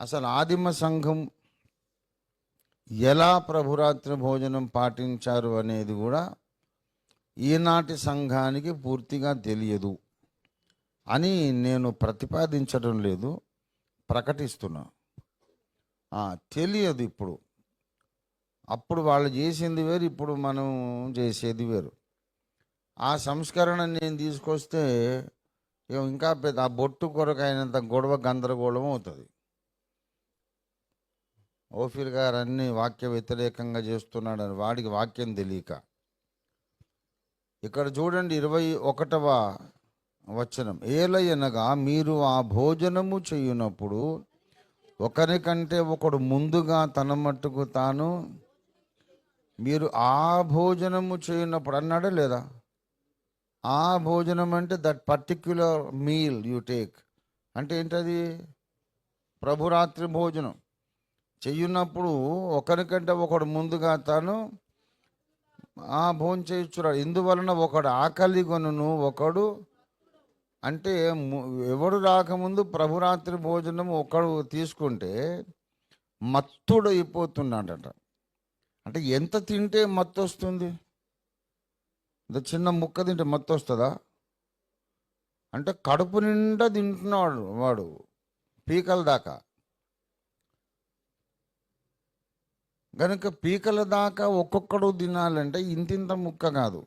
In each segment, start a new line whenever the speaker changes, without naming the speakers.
అసలు ఆదిమ సంఘం ఎలా ప్రభురాత్రి భోజనం పాటించారు అనేది కూడా ఈనాటి సంఘానికి పూర్తిగా తెలియదు అని నేను ప్రతిపాదించడం లేదు ప్రకటిస్తున్నా. తెలియదు ఇప్పుడు. అప్పుడు వాళ్ళు చేసింది వేరు ఇప్పుడు మనం చేసేది వేరు. ఆ సంస్కరణ నేను తీసుకొస్తే ఇంకా పెద్ద ఆ బొట్టు కొరకు అయినంత గొడవ గందరగోళం అవుతుంది. ఓఫీర్ గారు అన్ని వాక్య వ్యతిరేకంగా చేస్తున్నాడని వాడికి వాక్యం తెలియక. ఇక్కడ చూడండి ఇరవై ఒకటవ వచనం. ఏలయనగా మీరు ఆ భోజనము చేయునప్పుడు ఒకరికంటే ఒకడు ముందుగా తన మట్టుకు తాను మీరు ఆ భోజనము చేయనప్పుడు అన్నాడా లేదా? ఆ భోజనం అంటే that particular meal you take అంటే ఏంటది? ప్రభురాత్రి భోజనం. చెయ్యున్నప్పుడు ఒకరికంటే ఒకడు ముందుగా తాను ఆ భోజనం చేయించున్నాడు ఇందువలన ఒకడు ఆకలి కొనును ఒకడు అంటే ము- ఎవడు రాకముందు ప్రభురాత్రి భోజనం ఒకడు తీసుకుంటే మత్తుడు అయిపోతున్నాడట. అంటే ఎంత తింటే మత్తు వస్తుంది చిన్న ముక్క తింటే మత్తు వస్తుందా అంటే కడుపు నిండా తింటున్నాడు వాడు పీకల దాకా. కనుక పీకల దాకా ఒక్కొక్కడు తినాలంటే ఇంతింత ముక్క కాదు.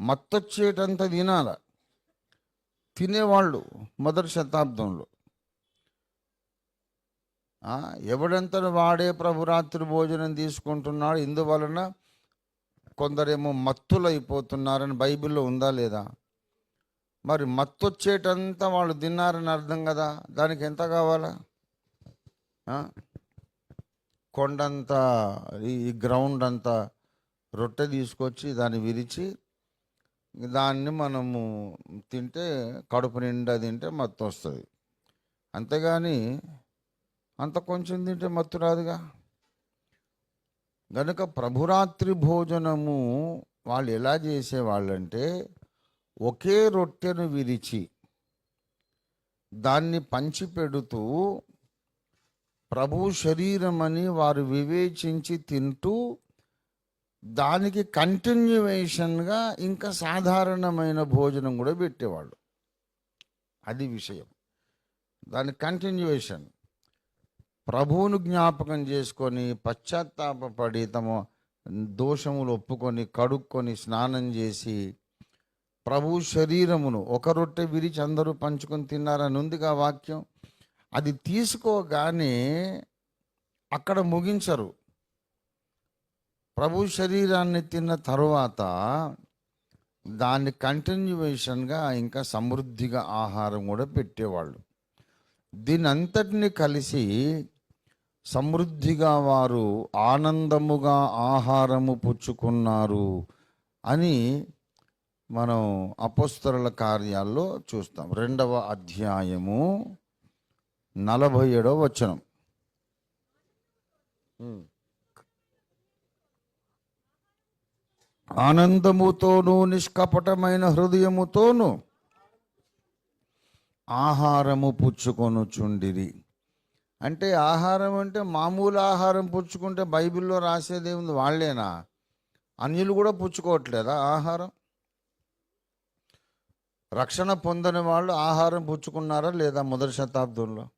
మత్తొచ్చేటంత తినాల. తినేవాళ్ళు మొదటి శతాబ్దంలో. ఆ, ఎవడంతను వాడే ప్రభురాత్రి భోజనం తీసుకుంటున్నాడు? ఇందువలన కొందరేమో మత్తులైపోతున్నారని బైబిల్లో ఉందా లేదా? మరి మత్తొచ్చేటంత వాళ్ళు తిన్నారని అర్థం కదా. దానికి ఎంత కావాలా? కొండంత ఈ ఈ గ్రౌండ్ అంతా రొట్టె తీసుకొచ్చి దాన్ని విరిచి దాన్ని మనము తింటే కడుపు నిండా తింటే మత్తు వస్తుంది. అంతేగాని అంత కొంచెం తింటే మత్తు రాదుగా. గనుక ప్రభురాత్రి భోజనము వాళ్ళు ఎలా చేసేవాళ్ళంటే ఒకే రొట్టెను విరిచి దాన్ని పంచిపెడుతూ ప్రభు శరీరమని వారు వివేచించి తింటూ దానికి కంటిన్యూవేషన్గా ఇంకా సాధారణమైన భోజనం కూడా పెట్టేవాళ్ళు. అది విషయం. దాని కంటిన్యూవేషన్ ప్రభువును జ్ఞాపకం చేసుకొని పశ్చాత్తాపపడి తమ దోషములు ఒప్పుకొని కడుక్కొని స్నానం చేసి ప్రభు శరీరమును ఒక రొట్టె విరిచి అందరూ పంచుకొని తిన్నారని ఉందిగా వాక్యం. అది తీసుకోగానే అక్కడ ముగించరు. ప్రభు శరీరాన్ని తిన్న తరువాత దాన్ని కంటిన్యూవేషన్గా ఇంకా సమృద్ధిగా ఆహారం కూడా పెట్టేవాళ్ళు. దీని అంతటిని కలిసి సమృద్ధిగా వారు ఆనందముగా ఆహారము పుచ్చుకున్నారు అని మనం అపోస్తరుల కార్యాల్లో చూస్తాం. రెండవ అధ్యాయము నలభై ఏడవ వచనం. ఆనందముతోనూ నిష్కపటమైన హృదయముతోనూ ఆహారము పుచ్చుకొనుచుండిరి. అంటే ఆహారం అంటే మామూలు ఆహారం పుచ్చుకుంటే బైబిల్లో రాసేది ఏముంది? వాళ్ళేనా? అన్యులు కూడా పుచ్చుకోవట్లేదా ఆహారం? రక్షణ పొందని వాళ్ళు ఆహారం పుచ్చుకున్నారా లేదా మొదటి శతాబ్దంలో?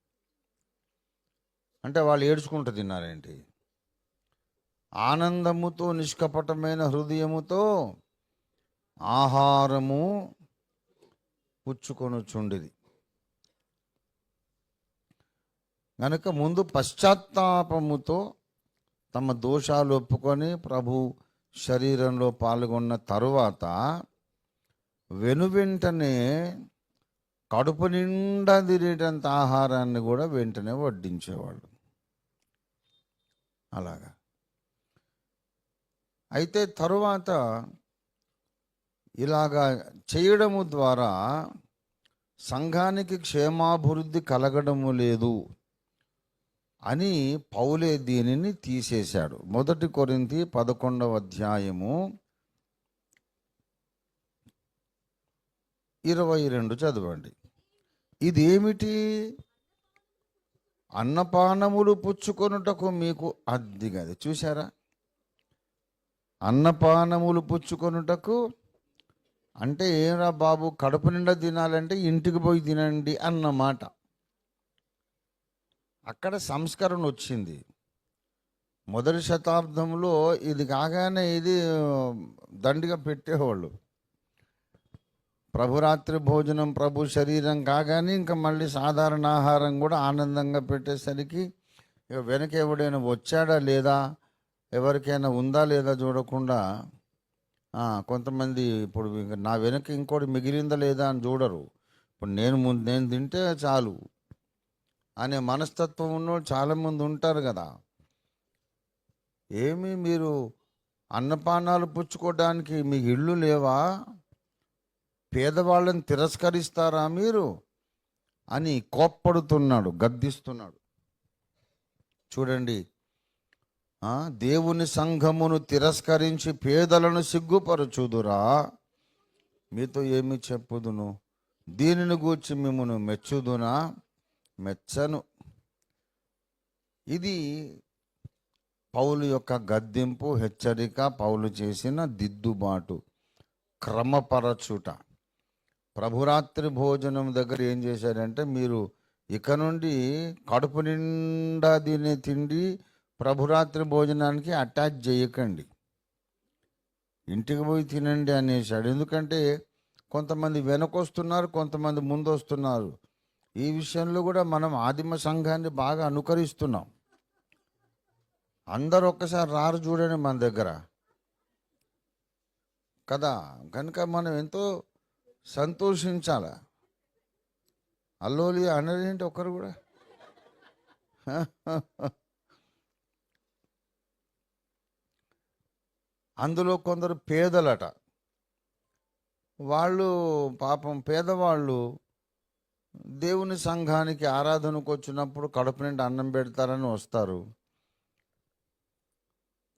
అంటే వాళ్ళు ఏడ్చుకుంటూ తిన్నారేంటి? ఆనందముతో నిష్కపటమైన హృదయముతో ఆహారము పుచ్చుకొనుచుండిది. కనుక ముందు పశ్చాత్తాపముతో తమ దోషాలు ఒప్పుకొని ప్రభు శరీరంలో పాల్గొన్న తరువాత వెనువెంటనే కడుపు నిండా తినేటంత ఆహారాన్ని కూడా వెంటనే వడ్డించేవాళ్ళు. అలాగా. అయితే తరువాత ఇలాగా చేయడము ద్వారా సంఘానికి క్షేమాభివృద్ధి కలగడము లేదు అని పౌలే దీనిని తీసేశాడు. మొదటి కొరింతి పదకొండవ అధ్యాయము ఇరవై రెండు చదవండి. ఇదేమిటి? అన్నపానములు పుచ్చుకొనుటకు మీకు అద్దిగది చూసారా అన్నపానములు పుచ్చుకొనుటకు అంటే ఏరా బాబు కడుపు నిండా తినాలంటే ఇంటికి పోయి తినండి అన్నమాట. అక్కడ సంస్కరణ వచ్చింది. మొదటి శతాబ్దంలో ఇది కాగానే ఇది దండిగా పెట్టేవాళ్ళు. ప్రభురాత్రి భోజనం ప్రభు శరీరం కాగానే ఇంకా మళ్ళీ సాధారణ ఆహారం కూడా ఆనందంగా పెట్టేసరికి వెనక ఎవడైనా వచ్చాడా లేదా ఎవరికైనా ఉందా లేదా చూడకుండా కొంతమంది ఇప్పుడు నా వెనక ఇంకోటి మిగిలిందా లేదా అని చూడరు. ఇప్పుడు నేను ముందు నేను తింటే చాలు అనే మనస్తత్వం ఉన్నోళ్ళు చాలామంది ఉంటారు కదా. ఏమి మీరు అన్నపానాలు పుచ్చుకోవడానికి మీకు ఇళ్ళు లేవా? పేదవాళ్ళని తిరస్కరిస్తారా మీరు? అని కోప్పడుతున్నాడు గద్దిస్తున్నాడు. చూడండి దేవుని సంఘమును తిరస్కరించి పేదలను సిగ్గుపరచుదురా. మీతో ఏమి చెప్పుదును? దీనిని గూర్చి మిమ్మను మెచ్చుదునా? మెచ్చను. ఇది పౌలు యొక్క గద్దింపు హెచ్చరిక పౌలు చేసిన దిద్దుబాటు క్రమపరచుట. ప్రభురాత్రి భోజనం దగ్గర ఏం చేశారంటే మీరు ఇక నుండి కడుపు నిండా తినే తిండి ప్రభురాత్రి భోజనానికి అటాచ్ చేయకండి. ఇంటికి పోయి తినండి అనేసాడు ఎందుకంటే కొంతమంది వెనకొస్తున్నారు కొంతమంది ముందు వస్తున్నారు ఈ విషయంలో కూడా మనం ఆదిమ సంఘాన్ని బాగా అనుకరిస్తున్నాం. అందరు ఒక్కసారి రారు చూడండి మన దగ్గర. కదా కనుక మనం ఎంతో సంతోషించాల? అల్లోలి అనరేంటి ఒకరు కూడా? అందులో కొందరు పేదలట. వాళ్ళు పాపం పేదవాళ్ళు దేవుని సంఘానికి ఆరాధనకు వచ్చినప్పుడు కడుపు నిండా అన్నం పెడతారని వస్తారు.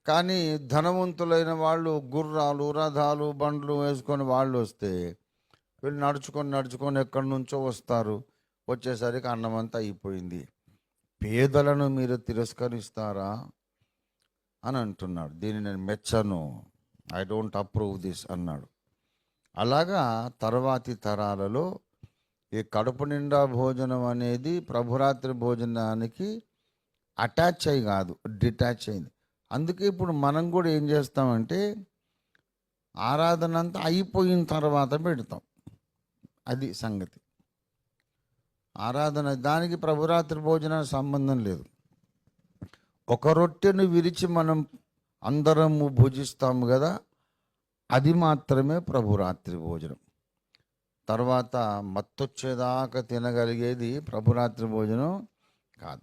కానీ ధనవంతులైన వాళ్ళు గుర్రాలు రథాలు బండ్లు వేసుకొని వాళ్ళు వస్తే వీళ్ళు నడుచుకొని నడుచుకొని ఎక్కడి నుంచో వస్తారు. వచ్చేసరికి అన్నం అంతా అయిపోయింది. పేదలను మీరు తిరస్కరిస్తారా? అని అంటున్నాడు. దీన్ని నేను మెచ్చను. ఐ డోంట్ అప్రూవ్ దిస్ అన్నాడు. అలాగా తర్వాతి తరాలలో ఈ కడుపు నిండా భోజనం అనేది ప్రభురాత్రి భోజనానికి అటాచ్ అయి కాదు డిటాచ్ అయింది. అందుకే ఇప్పుడు మనం కూడా ఏం చేస్తామంటే ఆరాధన అంతా అయిపోయిన తర్వాత పెడతాం. అది సంగతి. ఆరాధన దానికి ప్రభురాత్రి భోజనానికి సంబంధం లేదు. ఒక రొట్టెను విరిచి మనం అందరము భుజిస్తాము కదా అది మాత్రమే ప్రభురాత్రి భోజనం. తర్వాత మత్తొచ్చేదాకా తినగలిగేది ప్రభురాత్రి భోజనం కాదు.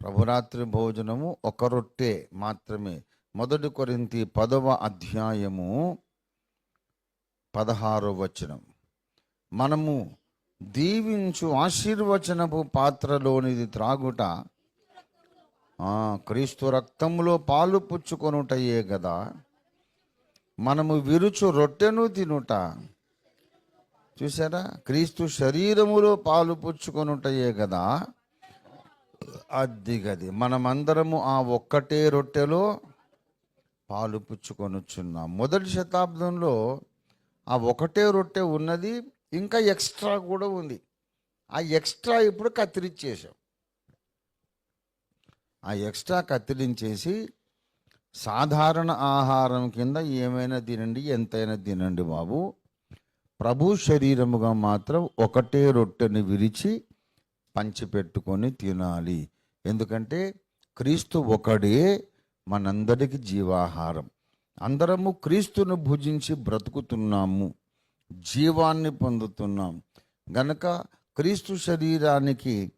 ప్రభురాత్రి భోజనము ఒక రొట్టె మాత్రమే. మొదటి కొరింతి పదవ అధ్యాయము పదహారో వచనం. మనము దీవించు ఆశీర్వచనపు పాత్రలోనిది త్రాగుట క్రీస్తు రక్తములో పాలు పుచ్చుకొనుటయే కదా మనము విరుచు రొట్టెను తినుట. చూసారా క్రీస్తు శరీరములో పాలు పుచ్చుకొనుటయే కదా అది గది. మనమందరము ఆ ఒక్కటే రొట్టెలో పాలు పుచ్చుకొనుచున్నాం. మొదటి శతాబ్దంలో ఆ ఒకటే రొట్టె ఉన్నది. ఇంకా ఎక్స్ట్రా కూడా ఉంది. ఆ ఎక్స్ట్రా ఇప్పుడు కత్తిరించేసాం ఆ ఎక్స్ట్రా కత్తిరించేసి సాధారణ ఆహారం కింద ఏమైనా తినండి ఎంతైనా తినండి బాబు. ప్రభు శరీరముగా మాత్రం ఒకటే రొట్టెని విరిచి పంచిపెట్టుకొని తినాలి. ఎందుకంటే క్రీస్తు ఒకడే మనందరికి జీవాహారం. అందరము క్రీస్తును భుజించి బ్రతుకుతున్నాము. జీవాన్ని పొందుతున్నాం. గనక క్రీస్తు శరీరానికి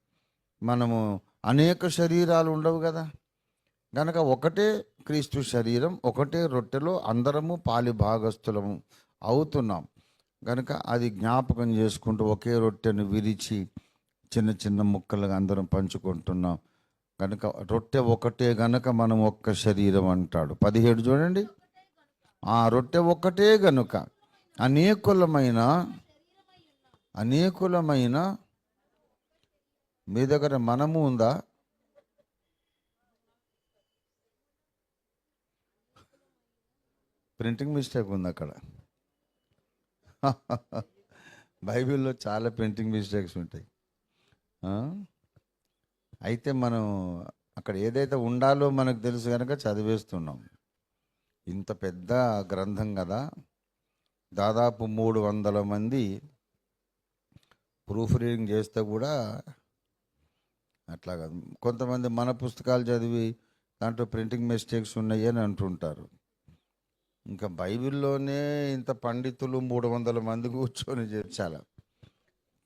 మనము అనేక శరీరాలు ఉండవు కదా. గనక ఒకటే క్రీస్తు శరీరం ఒకటే రొట్టెలో అందరము పాలి భాగస్థులము అవుతున్నాం. గనక అది జ్ఞాపకం చేసుకుంటూ ఒకే రొట్టెను విరిచి చిన్న చిన్న ముక్కలుగా అందరం పంచుకుంటున్నాం. కనుక రొట్టె ఒకటే గనక మనం ఒక్క శరీరం అంటాడు. పదిహేడు చూడండి. ఆ రొట్టె ఒక్కటే గనుక అనేకులమైన అనేకులమైన మీ దగ్గర మనము ఉందా? ప్రింటింగ్ మిస్టేక్ ఉంది అక్కడ. బైబిల్లో చాలా ప్రింటింగ్ మిస్టేక్స్ ఉంటాయి. అయితే మనం అక్కడ ఏదైతే ఉండాలో మనకు తెలుసు కనుక చదివేస్తున్నాం. ఇంత పెద్ద గ్రంథం కదా. దాదాపు మూడు వందల మంది ప్రూఫ్ రీడింగ్ చేస్తే కూడా అట్లా కాదు. కొంతమంది మన పుస్తకాలు చదివి దాంట్లో ప్రింటింగ్ మిస్టేక్స్ ఉన్నాయి అని అంటుంటారు. ఇంకా బైబిల్లోనే ఇంత పండితులు మూడు వందల మంది కూర్చొని చేర్చాల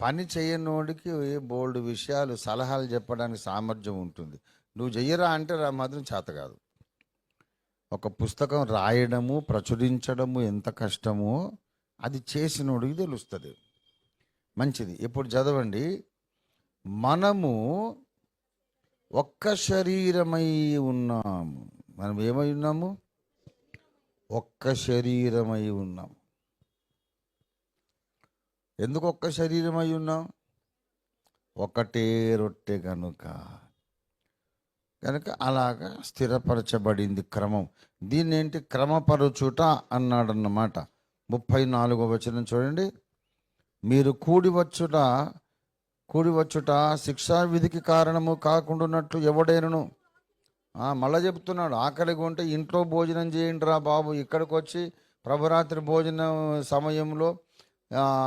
పని చేయనోడికి బోల్డ్ విషయాలు సలహాలు చెప్పడానికి సామర్థ్యం ఉంటుంది. నువ్వు చెయ్యరా అంటే రా మాత్రం చేత కాదు. ఒక పుస్తకం రాయడము ప్రచురించడము ఎంత కష్టమో అది చేసినోడికి తెలుస్తుంది. మంచిది. ఇప్పుడు చదవండి. మనము ఒక్క శరీరమై ఉన్నాము మనం ఏమై ఉన్నాము? ఒక్క శరీరమై ఉన్నాం. ఎందుకు ఒక్క శరీరమై ఉన్నాం? ఒకటే రొట్టె కనుక కనుక అలాగా స్థిరపరచబడింది క్రమం. దీన్ని ఏంటి క్రమపరచుట అన్నాడన్నమాట. ముప్పై నాలుగో వచనం చూడండి. మీరు కూడి వచ్చుట కూడి వచ్చుట శిక్షా విధికి కారణము కాకుండానట్లు ఎవడైనను? మళ్ళా చెప్తున్నాడు. ఆకలిగా ఉంటే ఇంట్లో భోజనం చేయండి రా బాబు. ఇక్కడికి వచ్చి ప్రభరాత్రి భోజనం సమయంలో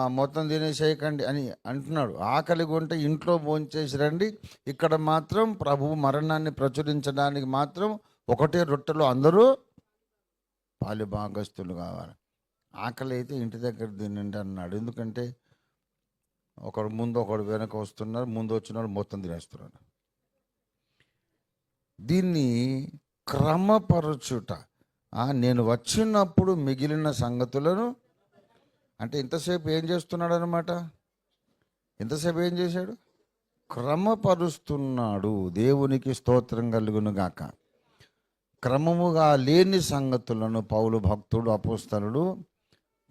మొత్తం తినేసేయకండి అని అంటున్నాడు. ఆకలి ఉంటే ఇంట్లో భోంచేసి రండి. ఇక్కడ మాత్రం ప్రభు మరణాన్ని ప్రచురించడానికి మాత్రం ఒకటే రొట్టెలో అందరూ పాలు భాగస్తులు కావాలి. ఆకలి అయితే ఇంటి దగ్గర తినండి అన్నాడు. ఎందుకంటే ఒకడు ముందు ఒకడు వెనక వస్తున్నారు ముందు వచ్చినాడు మొత్తం తినేస్తున్నాడు దీన్ని క్రమపరచుట నేను వచ్చినప్పుడు మిగిలిన సంగతులను అంటే ఇంతసేపు ఏం చేస్తున్నాడు అనమాట ఇంతసేపు ఏం చేశాడు? క్రమపరుస్తున్నాడు. దేవునికి స్తోత్రం కలుగును గాక. క్రమముగా లేని సంగతులను పౌలు భక్తుడు అపోస్తలుడు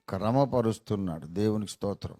క్రమపరుస్తున్నాడు. దేవునికి స్తోత్రం.